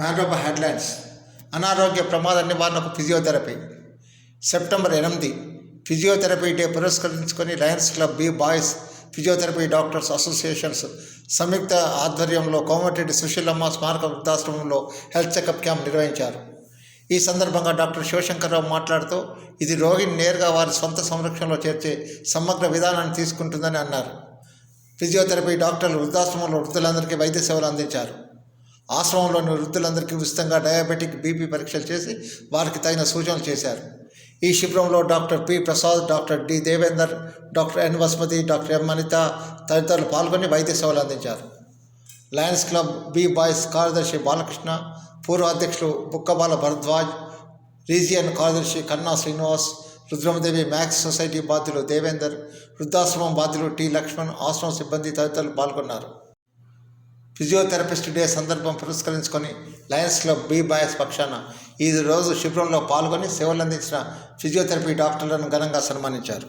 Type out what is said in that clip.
మ్యాన్రోబా headlines. అనారోగ్య ప్రమాద నివారణకు ఫిజియోథెరపీ. సెప్టెంబర్ ఎనిమిది. ఫిజియోథెరపీ డే పురస్కరించుకొని lions club B boys physiotherapy doctors associations సంయుక్త ఆధ్వర్యంలో కోమటిరెడ్డి సుశీలమ్మ స్మారక వృద్ధాశ్రమంలో హెల్త్ చెకప్ క్యాంప్ నిర్వహించారు. ఈ సందర్భంగా డాక్టర్ శివశంకర్రావు మాట్లాడుతూ ఇది రోగిని నేరుగా వారి సొంత సంరక్షణలో చేర్చే సమగ్ర విధానాన్ని తీసుకుంటుందని అన్నారు. ఫిజియోథెరపీ డాక్టర్లు వృద్ధాశ్రమంలో వృద్ధులందరికీ వైద్య సేవలు అందించారు. ఆశ్రమంలోని వృద్ధులందరికీ ఉచితంగా డయాబెటిక్ బీపీ పరీక్షలు చేసి వారికి తగిన సూచనలు చేశారు. ఈ శిబిరంలో doctor P Prasad doctor D Devender doctor N Vasumathi doctor M Anitha తదితరులు పాల్గొని వైద్య సేవలు అందించారు. లయన్స్ క్లబ్ బి బాయ్స్ కార్యదర్శి బాలకృష్ణ పూర్వ అధ్యక్షులు బుక్కబాల భరద్వాజ్ రీజియన్ కార్యదర్శి కన్నా శ్రీనివాస్ రుద్రమదేవి మ్యాక్స్ సొసైటీ బాధ్యులు దేవేందర్ వృద్ధాశ్రమం బాధ్యులు టి లక్ష్మణ్ ఆశ్రమం సిబ్బంది తదితరులు పాల్గొన్నారు. ఫిజియోథెరపిస్ట్ డే సందర్భం పురస్కరించుకొని లయన్స్ క్లబ్ బి బాయస్ పక్షాన ఈ రోజు శిబిరంలో పాల్గొని సేవలు అందించిన ఫిజియోథెరపీ డాక్టర్లను ఘనంగా సన్మానించారు.